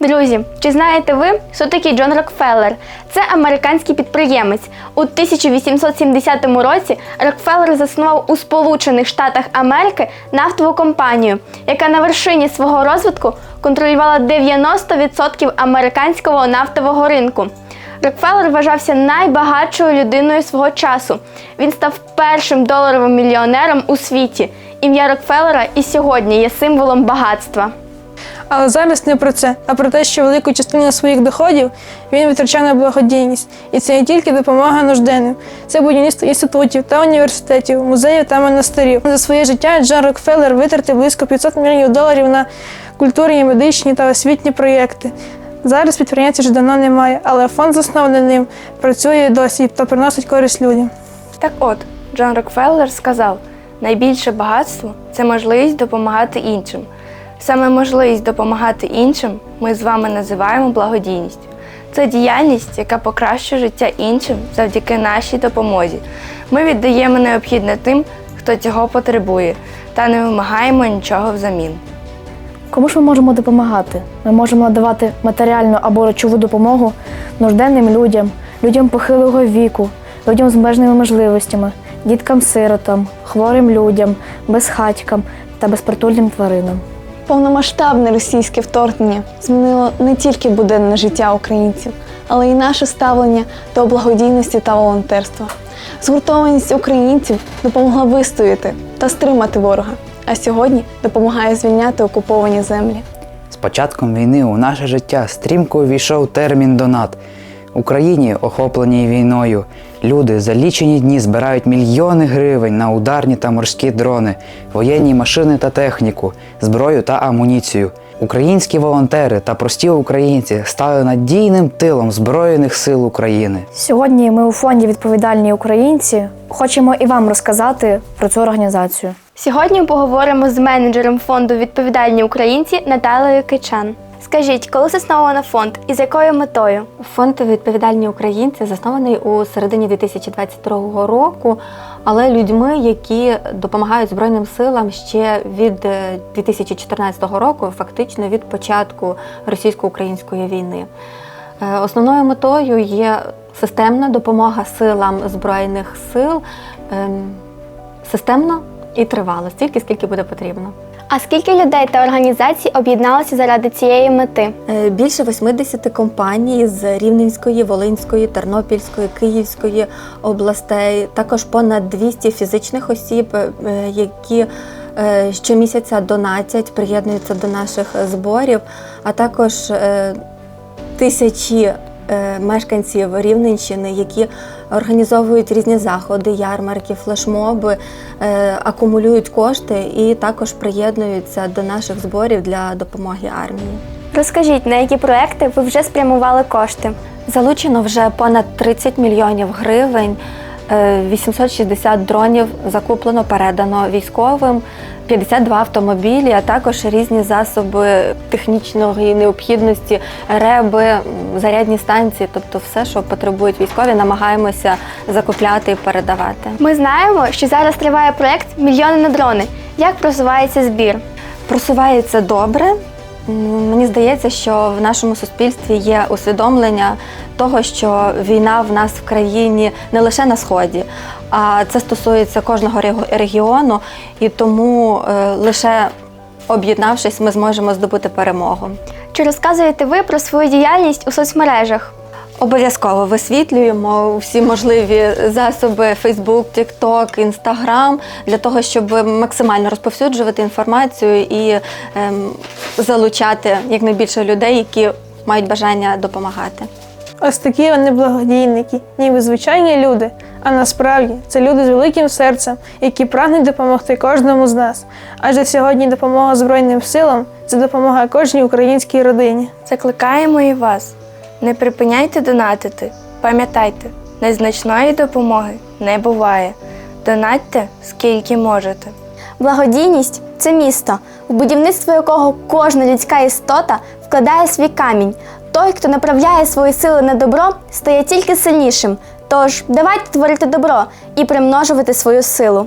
Друзі, чи знаєте ви, хто такий Джон Рокфеллер? Це американський підприємець. У 1870 році Рокфеллер заснував у Сполучених Штатах Америки нафтову компанію, яка на вершині свого розвитку контролювала 90% американського нафтового ринку. Рокфеллер вважався найбагатшою людиною свого часу. Він став першим доларовим мільйонером у світі. Ім'я Рокфеллера і сьогодні є символом багатства. Але зараз не про це, а про те, що велику частину своїх доходів він витрачав на благодійність. І це не тільки допомога нужденним, це будівництво інститутів та університетів, музеїв та монастирів. За своє життя Джон Рокфеллер витратив близько 500 мільйонів доларів на культурні, медичні та освітні проєкти. Зараз підприємців вже давно немає, але фонд, заснований ним, працює досі та приносить користь людям. Так от, Джон Рокфеллер сказав: найбільше багатство це можливість допомагати іншим. Саме можливість допомагати іншим ми з вами називаємо благодійністю. Це діяльність, яка покращує життя іншим завдяки нашій допомозі. Ми віддаємо необхідне тим, хто цього потребує, та не вимагаємо нічого взамін. Кому ж ми можемо допомагати? Ми можемо надавати матеріальну або речову допомогу нужденним людям, людям похилого віку, людям з обмеженими можливостями, діткам-сиротам, хворим людям, безхатькам та безпритульним тваринам. Повномасштабне російське вторгнення змінило не тільки буденне життя українців, але й наше ставлення до благодійності та волонтерства. Згуртованість українців допомогла вистояти та стримати ворога, а сьогодні допомагає звільняти окуповані землі. З початком війни у наше життя стрімко увійшов термін донат. Україні, охопленій війною, люди за лічені дні збирають мільйони гривень на ударні та морські дрони, воєнні машини та техніку, зброю та амуніцію. Українські волонтери та прості українці стали надійним тилом Збройних сил України. Сьогодні ми у фонді Відповідальні українці хочемо і вам розказати про цю організацію. Сьогодні поговоримо з менеджером фонду Відповідальні українці Наталею Кичан. Скажіть, коли засновано фонд і з якою метою? Фонд відповідальні українці заснований у середині 2022 року, але людьми, які допомагають Збройним силам ще від е, 2014 року, фактично від початку російсько-української війни. Е, Основною метою є системна допомога силам Збройних сил ем, системно і тривало, стільки, скільки буде потрібно. А скільки людей та організацій об'єдналося заради цієї мети? Е, Більше 80 компаній з Рівненської, Волинської, Тернопільської, Київської областей, також понад 200 фізичних осіб, е, які е, щомісяця донатять, приєднуються до наших зборів, а також тисячі мешканців Рівненщини, які організовують різні заходи, ярмарки, флешмоби, е, акумулюють кошти і також приєднуються до наших зборів для допомоги армії. Розкажіть, на які проекти ви вже спрямували кошти? Залучено вже понад 30 мільйонів гривень, е, 860 дронів закуплено, передано військовим, 52 автомобілі, а також різні засоби технічної необхідності, реби, зарядні станції, тобто все, що потребують військові, намагаємося закупляти і передавати. Ми знаємо, що зараз триває проект Мільйони на дрони. Як просувається збір? Просувається добре. Мені здається, що в нашому суспільстві є усвідомлення того, що війна в нас в країні не лише на сході, а це стосується кожного рег- регіону, і тому е, лише об'єднавшись, ми зможемо здобути перемогу. Чи розказуєте ви про свою діяльність у соцмережах? Обов'язково висвітлюємо всі можливі засоби Facebook, TikTok, Instagram для того, щоб максимально розповсюджувати інформацію і ем, залучати якнайбільше людей, які мають бажання допомагати. Ось такі вони благодійники, ніби звичайні люди. А насправді це люди з великим серцем, які прагнуть допомогти кожному з нас. Адже сьогодні допомога Збройним силам це допомога кожній українській родині. Закликаємо і вас. Не припиняйте донатити. Пам'ятайте, незначної допомоги не буває. Донатьте скільки можете. Благодійність це місто, в будівництво якого кожна людська істота вкладає свій камінь. Той, хто направляє свої сили на добро, стає тільки сильнішим. Тож давайте творити добро і примножувати свою силу.